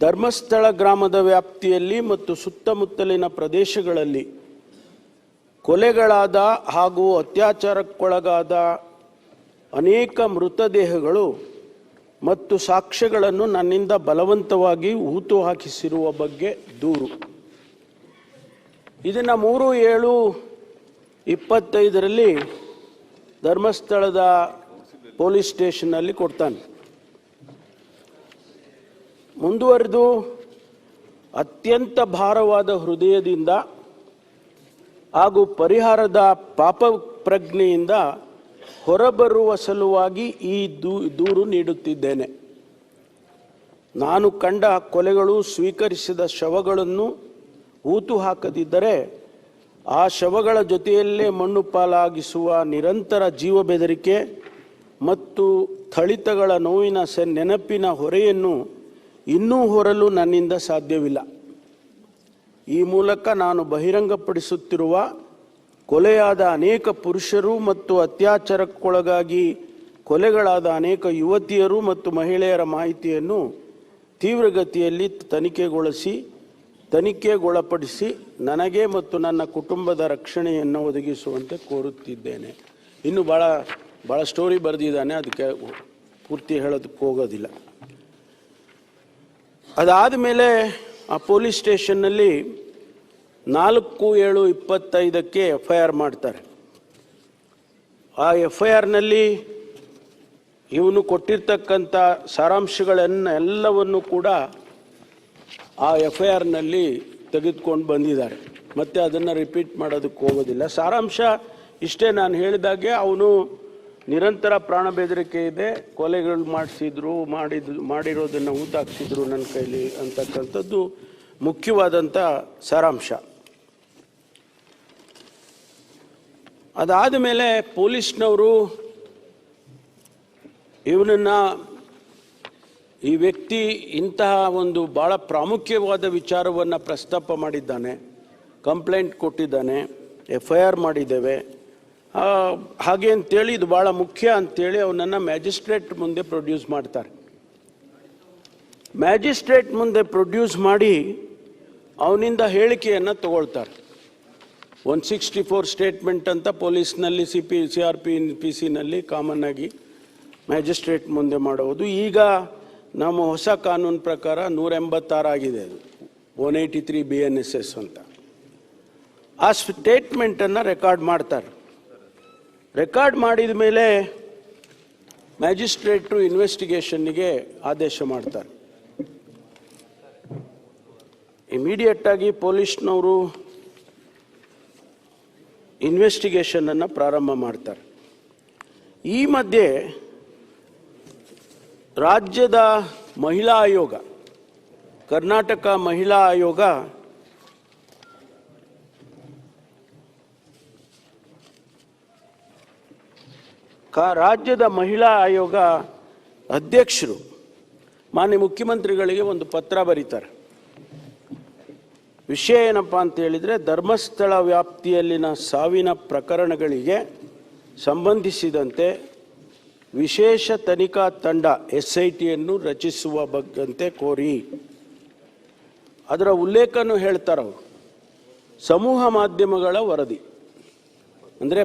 ಧರ್ಮಸ್ಥಳ ಗ್ರಾಮದ ವ್ಯಾಪ್ತಿಯಲ್ಲಿ ಮತ್ತು ಸುತ್ತಮುತ್ತಲಿನ ಪ್ರದೇಶಗಳಲ್ಲಿ ಕೊಲೆಗಳಾದ ಹಾಗೂ ಅತ್ಯಾಚಾರಕ್ಕೊಳಗಾದ ಅನೇಕ ಮೃತದೇಹಗಳು ಮತ್ತು ಸಾಕ್ಷ್ಯಗಳನ್ನು ನನ್ನಿಂದ ಬಲವಂತವಾಗಿ ಹೂತು ಹಾಕಿಸಿರುವ ಬಗ್ಗೆ ದೂರು. ಇದನ್ನು ಮೂರು ಏಳು ಇಪ್ಪತ್ತೈದರಲ್ಲಿ ಧರ್ಮಸ್ಥಳದ ಪೊಲೀಸ್ ಸ್ಟೇಷನ್ನಲ್ಲಿ ಕೊಡ್ತಾನೆ. ಮುಂದುವರೆದು ಅತ್ಯಂತ ಭಾರವಾದ ಹೃದಯದಿಂದ ಹಾಗೂ ಪರಿಹಾರದ ಪಾಪ ಪ್ರಜ್ಞೆಯಿಂದ ಹೊರಬರುವ ಸಲುವಾಗಿ ಈ ದೂರು ನೀಡುತ್ತಿದ್ದೇನೆ. ನಾನು ಕಂಡ ಕೊಲೆಗಳು ಸ್ವೀಕರಿಸಿದ ಶವಗಳನ್ನು ಊತು ಹಾಕದಿದ್ದರೆ ಆ ಶವಗಳ ಜೊತೆಯಲ್ಲೇ ಮಣ್ಣು ಪಾಲಾಗಿಸುವ ನಿರಂತರ ಜೀವ ಬೆದರಿಕೆ ಮತ್ತು ಥಳಿತಗಳ ನೋವಿನ ಸ, ನೆನಪಿನ ಹೊರೆಯನ್ನು ಇನ್ನೂ ಹೊರಲು ನನ್ನಿಂದ ಸಾಧ್ಯವಿಲ್ಲ. ಈ ಮೂಲಕ ನಾನು ಬಹಿರಂಗಪಡಿಸುತ್ತಿರುವ ಕೊಲೆಯಾದ ಅನೇಕ ಪುರುಷರು ಮತ್ತು ಅತ್ಯಾಚಾರಕ್ಕೊಳಗಾಗಿ ಕೊಲೆಗಳಾದ ಅನೇಕ ಯುವತಿಯರು ಮತ್ತು ಮಹಿಳೆಯರ ಮಾಹಿತಿಯನ್ನು ತೀವ್ರಗತಿಯಲ್ಲಿ ತನಿಖೆಗೊಳಿಸಿ, ತನಿಖೆಗೊಳಪಡಿಸಿ ನನಗೆ ಮತ್ತು ನನ್ನ ಕುಟುಂಬದ ರಕ್ಷಣೆಯನ್ನು ಒದಗಿಸುವಂತೆ ಕೋರುತ್ತಿದ್ದೇನೆ. ಇನ್ನು ಭಾಳ ಭಾಳ ಸ್ಟೋರಿ ಬರೆದಿದ್ದಾನೆ, ಅದಕ್ಕೆ ಪೂರ್ತಿ ಹೇಳೋದಕ್ಕೆ ಹೋಗೋದಿಲ್ಲ. ಅದಾದ ಮೇಲೆ ಆ ಪೊಲೀಸ್ ಸ್ಟೇಷನ್ನಲ್ಲಿ ನಾಲ್ಕು ಏಳು ಇಪ್ಪತ್ತೈದಕ್ಕೆ ಎಫ್ ಐ ಆರ್ ಮಾಡ್ತಾರೆ. ಆ ಎಫ್ ಐ ಆರ್ನಲ್ಲಿ ಇವನು ಕೊಟ್ಟಿರ್ತಕ್ಕಂಥ ಸಾರಾಂಶಗಳನ್ನು ಎಲ್ಲವನ್ನು ಕೂಡ ಆ ಎಫ್ ಐ ಆರ್ನಲ್ಲಿ ತೆಗೆದುಕೊಂಡು ಬಂದಿದ್ದಾರೆ. ಮತ್ತೆ ಅದನ್ನು ರಿಪೀಟ್ ಮಾಡೋದಕ್ಕೆ ಹೋಗೋದಿಲ್ಲ. ಸಾರಾಂಶ ಇಷ್ಟೇ ನಾನು ಹೇಳಿದಾಗೆ ಅವನು ನಿರಂತರ ಪ್ರಾಣ ಬೆದರಿಕೆ ಇದೆ. ಕೊಲೆಗಳು ಮಾಡಿಸಿದ್ರು, ಮಾಡಿದ್, ಮಾಡಿರೋದನ್ನು ಊತಾಕ್ಸಿದ್ರು ನನ್ನ ಕೈಲಿ ಅಂತಕ್ಕಂಥದ್ದು ಮುಖ್ಯವಾದಂಥ ಸಾರಾಂಶ. ಅದಾದ ಮೇಲೆ ಪೊಲೀಸ್ನವರು ಇವನನ್ನು ಈ ವ್ಯಕ್ತಿ ಇಂತಹ ಒಂದು ಭಾಳ ಪ್ರಾಮುಖ್ಯವಾದ ವಿಚಾರವನ್ನು ಪ್ರಸ್ತಾಪ ಮಾಡಿದ್ದಾನೆ. ಕಂಪ್ಲೇಂಟ್ ಕೊಟ್ಟಿದ್ದಾನೆ. ಎಫ್ ಐ ಆರ್ ಮಾಡಿದ್ದೇವೆ. ಹಾಗೆ ಅಂತೇಳಿ ಇದು ಭಾಳ ಮುಖ್ಯ ಅಂತೇಳಿ ಅವನನ್ನು ಮ್ಯಾಜಿಸ್ಟ್ರೇಟ್ ಮುಂದೆ ಪ್ರೊಡ್ಯೂಸ್ ಮಾಡ್ತಾರೆ. ಮ್ಯಾಜಿಸ್ಟ್ರೇಟ್ ಮುಂದೆ ಪ್ರೊಡ್ಯೂಸ್ ಮಾಡಿ ಅವನಿಂದ ಹೇಳಿಕೆಯನ್ನು ತಗೊಳ್ತಾರೆ. ಒನ್ ಸಿಕ್ಸ್ಟಿ ಫೋರ್ ಸ್ಟೇಟ್ಮೆಂಟ್ ಅಂತ ಪೊಲೀಸ್ನಲ್ಲಿ, C P, C R P P ಸಿನಲ್ಲಿ common ಆಗಿ ಮ್ಯಾಜಿಸ್ಟ್ರೇಟ್ ಮುಂದೆ ಮಾಡುವುದು ಈಗ ನಮ್ಮ ಹೊಸ ಕಾನೂನು ಪ್ರಕಾರ ನೂರ ಎಂಬತ್ತಾರು ಆಗಿದೆ ಅದು. One eighty three B N S S ಅಂತ. ಆ ಸ್ಟೇಟ್ಮೆಂಟನ್ನು ರೆಕಾರ್ಡ್ ಮಾಡ್ತಾರೆ. ರೆಕಾರ್ಡ್ ಮಾಡಿದ ಮೇಲೆ ಮ್ಯಾಜಿಸ್ಟ್ರೇಟ್ರು ಇನ್ವೆಸ್ಟಿಗೇಷನ್ನಿಗೆ ಆದೇಶ ಮಾಡ್ತಾರೆ. ಇಮಿಡಿಯೇಟಾಗಿ ಪೊಲೀಸ್ನವರು ಇನ್ವೆಸ್ಟಿಗೇಷನನ್ನು ಪ್ರಾರಂಭ ಮಾಡ್ತಾರೆ. ಈ ಮಧ್ಯೆ ರಾಜ್ಯದ ಮಹಿಳಾ ಆಯೋಗ, ಕರ್ನಾಟಕ ಮಹಿಳಾ ಆಯೋಗ ಕಾ ರಾಜ್ಯದ ಮಹಿಳಾ ಆಯೋಗ ಅಧ್ಯಕ್ಷರು, ಮಾನ್ಯ ಮುಖ್ಯಮಂತ್ರಿಗಳಿಗೆ ಒಂದು ಪತ್ರ ಬರೀತಾರೆ. ವಿಷಯ ಏನಪ್ಪ ಅಂತ ಹೇಳಿದರೆ, ಧರ್ಮಸ್ಥಳ ವ್ಯಾಪ್ತಿಯಲ್ಲಿನ ಸಾವಿನ ಪ್ರಕರಣಗಳಿಗೆ ಸಂಬಂಧಿಸಿದಂತೆ ವಿಶೇಷ ತನಿಖಾ ತಂಡ ಎಸ್ ಐ ಟಿಯನ್ನು ರಚಿಸುವ ಬಗ್ಗಂತೆ ಕೋರಿ. ಅದರ ಉಲ್ಲೇಖನೂ ಹೇಳ್ತಾರವರು. ಸಮೂಹ ಮಾಧ್ಯಮಗಳ ವರದಿ. ಅಂದರೆ